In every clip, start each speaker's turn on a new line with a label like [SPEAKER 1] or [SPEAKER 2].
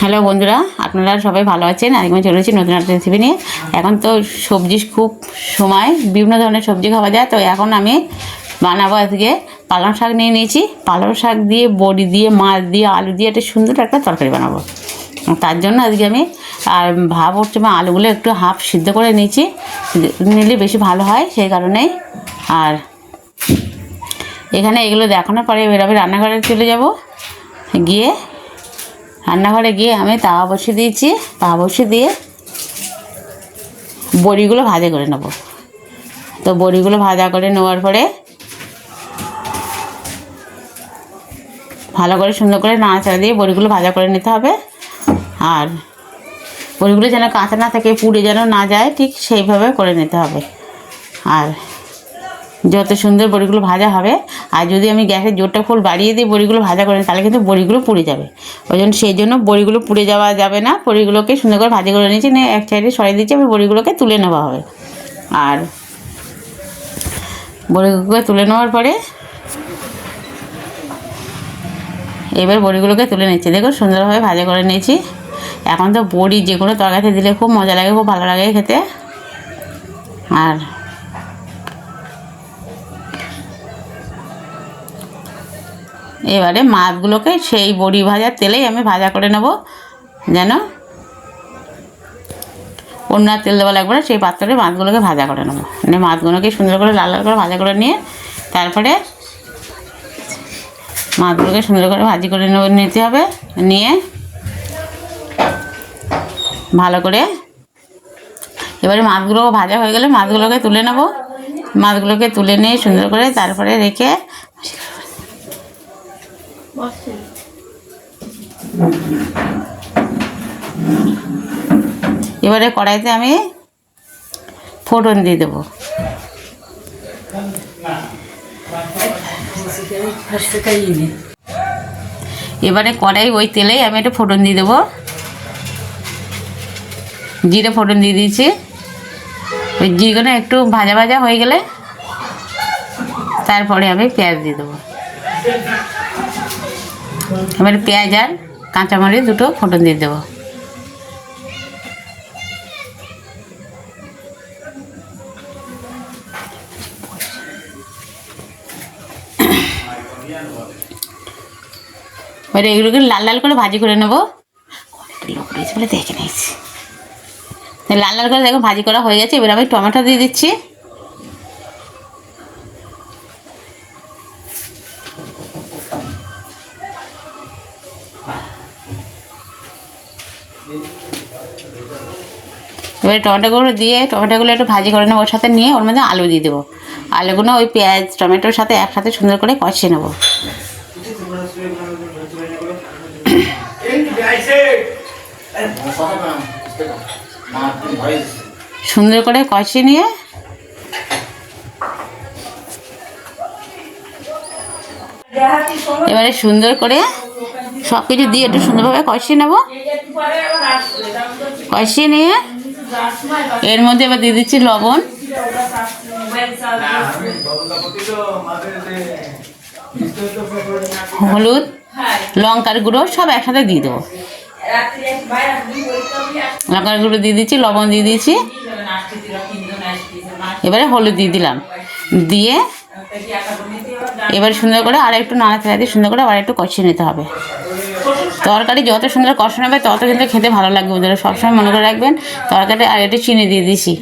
[SPEAKER 1] Hello বন্ধুরা, আপনারা সবাই ভালো আছেন? আরেকবার চলে চলেছি নতুন একটা রেসিপি নিয়ে। এখন তো সবজি খুব সময়, বিভিন্ন ধরনের সবজি খাওয়া যায়, তো এখন আমি বানাবো আজকে পালং শাক নিয়ে নিয়েছি। পালং শাক দিয়ে, বড়ি দিয়ে, মাছ দিয়ে, আলু দিয়ে একটা সুন্দর একটা তরকারি বানাবো। তার জন্য আজকে আমি, আর ভাব হচ্ছে বা আলুগুলো একটু হাফ সিদ্ধ করে নিয়েছি। নিলে বেশি ভালো হয়, সেই কারণেই। আর এখানে এগুলো দেখানোর পরে এবার আমি রান্নাঘরে চলে যাব। গিয়ে রান্নাঘরে গিয়ে আমি তাওয়া বসিয়ে দিয়েছি। তাওয়া বসিয়ে দিয়ে বড়িগুলো ভাজা করে নেব। তো বড়িগুলো ভাজা করে নেওয়ার পরে ভালো করে সুন্দর করে নাড়াচাড়া দিয়ে বড়িগুলো ভাজা করে নিতে হবে। আর বড়িগুলো যেন কাঁচা না থাকে, পুড়ে যেন না যায়, ঠিক সেইভাবে করে নিতে হবে। আর যত সুন্দর বড়িগুলো ভাজা হবে, আর যদি আমি গ্যাসের জোরটা ফুল বাড়িয়ে দিই বড়িগুলো ভাজা করেন তাহলে কিন্তু বড়িগুলো পুড়ে যাবে। ওই জন্য সেই জন্য বড়িগুলো পুড়ে যাওয়া যাবে না, বড়িগুলোকে সুন্দর করে ভাজি করে নিয়েছি, নিয়ে এক সাইডে সরাই দিচ্ছি আমি বড়িগুলোকে তুলে নেওয়া হবে। আর বড়িগুলোকে তুলে নেওয়ার পরে এবার বড়িগুলোকে তুলে নিচ্ছি। দেখো সুন্দরভাবে ভাজা করে নিয়েছি। এখন তো বড়ি যে কোনো তরকারিতে দিলে খুব মজা লাগে, খুব ভালো লাগে খেতে। আর এবারে মাছগুলোকে সেই বড়ি ভাজার তেলেই আমি ভাজা করে নেব। যেন অন্য তেল দেওয়া লাগবে সেই পাত্রে মাছগুলোকে ভাজা করে নেব। মানে মাছগুলোকে সুন্দর করে লাল লাল করে ভাজা করে নিয়ে তারপরে মাছগুলোকে সুন্দর করে ভাজি করে নিতে হবে। নিয়ে ভালো করে এবারে মাছগুলো ভাজা হয়ে গেলে মাছগুলোকে তুলে নেব। মাছগুলোকে তুলে নিয়ে সুন্দর করে তারপরে রেখে এবারে কড়াইতে আমি ফোড়ন দিয়ে দেবো। এবারে কড়াই ওই তেলেই আমি একটা ফোড়ন দিয়ে দেবো। জিরে ফোড়ন দিয়ে দিয়েছি। ওই জিরেগুলো একটু ভাজা ভাজা হয়ে গেলে তারপরে আমি পেঁয়াজ দিয়ে দেবো। এবারে পেঁয়াজ আর কাঁচামরিচ দুটো ফোটন দিয়ে দেবো। এবারে এগুলোকে লাল লাল করে ভাজি করে নেব। লোক রয়েছে বলে দেখে নিয়েছি। লাল লাল করে দেখো ভাজি করা হয়ে গেছে। এবার আমি টমেটো দিয়ে দিচ্ছি। এবারে টমেটোগুলো দিয়ে, টমেটোগুলো একটু ভাজি করে নেব ওর সাথে নিয়ে, ওর মধ্যে আলু দিয়ে দেবো। আলুগুলো ওই পেঁয়াজ, টমেটোর সাথে একসাথে সুন্দর করে কষিয়ে নেব। সুন্দর করে কষিয়ে নিয়ে, এবারে সুন্দর করে সব কিছু দিয়ে একটু সুন্দরভাবে কষিয়ে নেব। কষিয়ে নিয়ে এর মধ্যে এবার দিয়ে দিচ্ছি লবণ। হলুদ, লঙ্কার গুঁড়ো সব একসাথে দিয়ে দেবো। লঙ্কার গুঁড়ো দিয়ে দিচ্ছি, লবণ দিয়ে দিয়েছি এবারে হলুদ দিয়ে দিলাম। দিয়ে এবার সুন্দর করে আর একটু দিয়ে সুন্দর করে আবার একটু কষিয়ে নিতে হবে। তরকারি যত সুন্দর কষানো হবে তত কিন্তু খেতে ভালো লাগবে ওদের। সবসময় মনে করে রাখবেন, তরকারিটা আর একটু চিনি দিয়ে দিছি।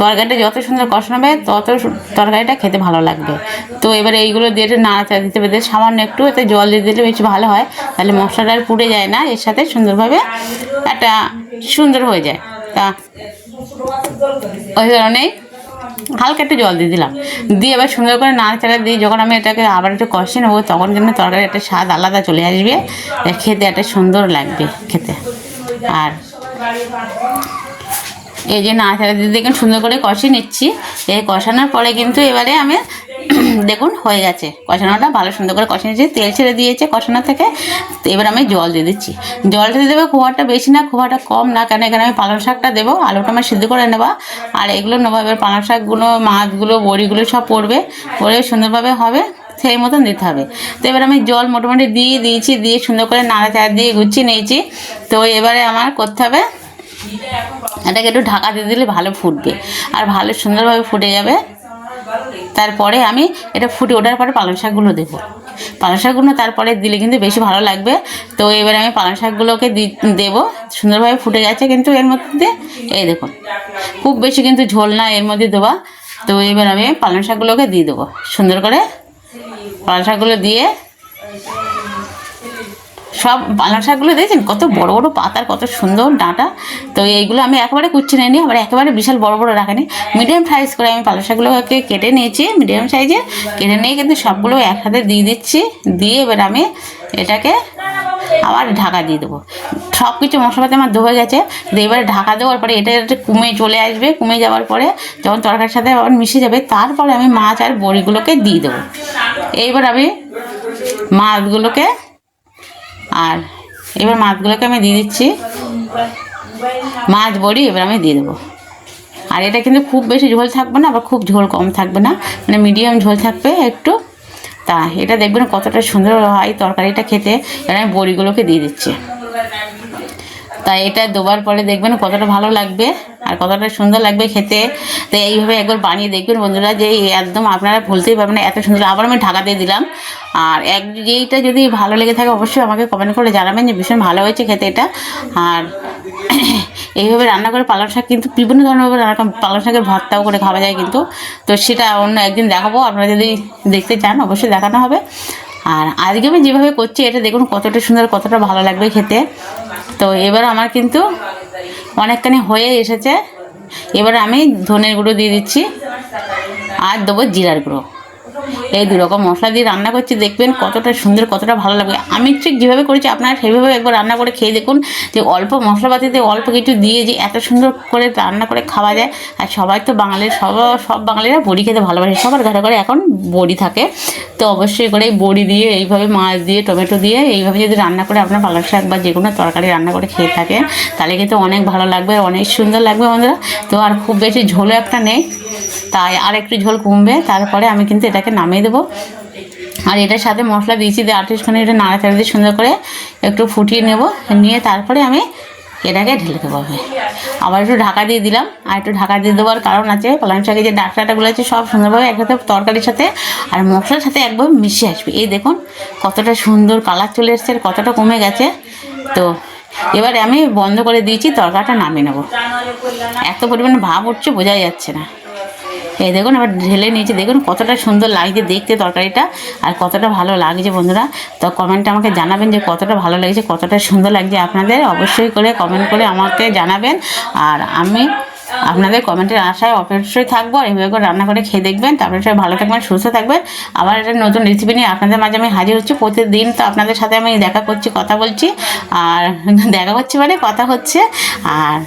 [SPEAKER 1] তরকারিটা যত সুন্দর কষানো হবে তত তরকারিটা খেতে ভালো লাগবে। তো এবারে এইগুলো দিয়ে নাড়াচাড়া দিতে হবে সামান্য একটু এতে জল দিয়ে দিলে বেশি ভালো হয়। তাহলে মশলাটা আর পুড়ে যায় না, এর সাথে সুন্দরভাবে একটা সুন্দর হয়ে যায়। তা, ওই কারণেই হালকা একটু জল দিয়ে দিলাম। দিয়ে এবার সুন্দর করে নাড়াচাড়া দিয়ে যখন আমি এটাকে আবার একটু কষে নেব, তখন কিন্তু তরকারি একটা স্বাদ আলাদা চলে আসবে। খেতে একটা সুন্দর লাগবে খেতে। আর এই যে নাড়াচাড়া দিয়ে দেখুন সুন্দর করে কষে নিচ্ছি। এই কষানোর পরে কিন্তু এবারে আমি দেখুন, হয়ে গেছে। কষানোটা ভালো সুন্দর করে কষিয়ে নিচ্ছি তেল ছেড়ে দিয়েছে কষানো থেকে। এবার আমি জল দিয়ে দিচ্ছি। জলটা দিয়ে দেবো খোয়াটা বেশি না, খোয়াটা কম না, কেন এখানে আমি পালং শাকটা দেবো। আলুটা আমার সিদ্ধ করে নেবা আর এগুলো নেব, এবার পালং শাকগুলো, মাছগুলো, বড়িগুলো সব পড়বে। পড়ে সুন্দরভাবে হবে, সেই মতন দিতে হবে। তো এবার আমি জল মোটামুটি দিয়ে দিয়েছি, দিয়ে সুন্দর করে নাড়া নাড়াচাড়া দিয়ে গুছিয়ে নিয়েছি। তো এবারে আমার করতে হবে, এটাকে একটু ঢাকা দিয়ে দিলে ভালো ফুটবে। আর ভালো সুন্দরভাবে ফুটে যাবে। তারপরে আমি এটা ফুটে ওঠার পরে পালং শাকগুলো দেবো। পালং শাকগুলো তারপরে দিলে কিন্তু বেশি ভালো লাগবে। তো এবার আমি পালং শাকগুলোকে দি, দেবো। সুন্দরভাবে ফুটে যাচ্ছে কিন্তু এর মধ্যে, এই দেখুন, খুব বেশি কিন্তু ঝোল না এর মধ্যে দেওয়া। তো এবার আমি পালং শাকগুলোকে দিয়ে দেবো। সুন্দর করে পালং শাকগুলো দিয়ে সব পালং শাকগুলো দেখছেন? কত বড় বড় পাতার, কত সুন্দর ডাঁটা। তো এইগুলো আমি একেবারে কুচ্ছি নিই, আবার একেবারে বিশাল বড় বড় রাখিনি মিডিয়াম সাইজ করে আমি পালং শাকগুলোকে কেটে নিয়েছি মিডিয়াম সাইজে কেটে নিয়ে কিন্তু সবগুলো একসাথে দিয়ে দিচ্ছি। দিয়ে এবার আমি এটাকে আবার ঢাকা দিয়ে দেবো। সব কিছু মশলাপাতি আমার ধোয়া গেছে। এবারে ঢাকা দেওয়ার পরে এটা একটু কমে চলে আসবে। কমে যাওয়ার পরে যখন তরকারির সাথে আবার মিশে যাবে, তারপরে আমি মাছ আর বড়িগুলোকে দিয়ে দেবো। এইবার আমি মাছগুলোকে আর এবার মাছগুলোকে আমি দিয়ে দিচ্ছি। মাছ বড়ি এবার আমি দিয়ে দেবো। আর এটা কিন্তু খুব বেশি ঝোল থাকবে না, আবার খুব ঝোল কম থাকবে না। মানে মিডিয়াম ঝোল থাকবে একটু। তা, এটা দেখবেন কতটা সুন্দর হয় তরকারিটা খেতে। এবার আমি বড়িগুলোকে দিয়ে দিচ্ছি। তাই এটা দেওয়ার পরে দেখবেন কতটা ভালো লাগবে আর কতটা সুন্দর লাগবে খেতে। তো এইভাবে একবার বানিয়ে দেখবেন বন্ধুরা যে একদম আপনারা ভুলতেই পারবেন না, এত সুন্দর। আবার আমি ঢাকা দিয়ে দিলাম। আর এক যেইটা যদি ভালো লেগে থাকে অবশ্যই আমাকে কমেন্ট করে জানাবেন যে ভীষণ ভালো হয়েছে খেতে এটা। আর এইভাবে রান্না করে পালং শাক কিন্তু বিভিন্ন ধরনের রান্না পালং শাকের ভর্তাও করে খাওয়া যায় কিন্তু। তো সেটা অন্য একদিন দেখাবো, আপনারা যদি দেখতে চান অবশ্যই দেখানো হবে। আর আজকে আমি যেভাবে করছি, এটা দেখুন কতটা সুন্দর, কতটা ভালো লাগবে খেতে। তো এবার আমার কিন্তু অনেকখানি হয়ে এসেছে। এবার আমি ধনের গুঁড়ো দিয়ে দিচ্ছি। আর দেবো জিরার গুঁড়ো। এই দু রকম মশলা দিয়ে রান্না করছি, দেখবেন কতটা সুন্দর, কতটা ভালো লাগবে। আমি ঠিক যেভাবে করেছি, আপনারা সেইভাবে একবার রান্না করে খেয়ে দেখুন যে অল্প মশলাপাতিতে অল্প কিছু দিয়ে যে এত সুন্দর করে রান্না করে খাওয়া যায়। আর সবাই তো বাঙালির, সব সব বাঙালিরা বড়ি খেতে ভালোবাসে, সবার ঘরে ঘরে এখন বড়ি থাকে। তো অবশ্যই করে বড়ি দিয়ে, এইভাবে মাছ দিয়ে, টমেটো দিয়ে, এইভাবে যদি রান্না করে আপনার পালং শাক বা যে কোনো তরকারি রান্না করে খেয়ে থাকেন, তাহলে কিন্তু অনেক ভালো লাগবে, অনেক সুন্দর লাগবে বন্ধুরা। তো আর খুব বেশি ঝোলও একটা নেই। তাই আর একটু ঝোল কমবে, তারপরে আমি কিন্তু এটাকে নামিয়ে দেবো। আর এটার সাথে মশলা দিয়েছি, দিয়ে আটত্রিশখানে এটা নাড়াচাড়া দিয়ে সুন্দর করে একটু ফুটিয়ে নেব। নিয়ে তারপরে আমি এটাকে ঢেলে দেবো আমি। আবার একটু ঢাকা দিয়ে দিলাম। আর একটু ঢাকা দিয়ে দেওয়ার কারণ আছে পালং শাকের যে ডাকটাটাগুলো আছে, সব সুন্দরভাবে একসাথে তরকারির সাথে আর মশলার সাথে একদম মিশে আসবে। এই দেখুন, কতটা সুন্দর কালার চলে এসছে আর কতটা কমে গেছে। তো এবারে আমি বন্ধ করে দিয়েছি, তরকারিটা নামিয়ে নেব। এত পরিমাণে ভাব উঠছে, বোঝাই যাচ্ছে না। এই দেখুন আবার ঢেলে নিয়েছি। দেখুন, কতটা সুন্দর লাগছে দেখতে তরকারিটা, আর কতটা ভালো লাগছে বন্ধুরা। তো কমেন্টে আমাকে জানাবেন যে কতটা ভালো লাগছে, কতটা সুন্দর লাগছে আপনাদের। অবশ্যই করে কমেন্ট করে আমাকে জানাবেন। আর আমি আপনাদের কমেন্টের আশায় অবশ্যই থাকব, আর এইভাবে করে রান্না করে খেয়ে দেখবেন। তারপরে সবাই ভালো থাকবেন, সুস্থ থাকবেন। আবার একটা নতুন রেসিপি নিয়ে আপনাদের মাঝে আমি হাজির হচ্ছি। প্রতিদিন তো আপনাদের সাথে আমি দেখা করছি, কথা বলছি। আর দেখা করছি মানে কথা হচ্ছে। আর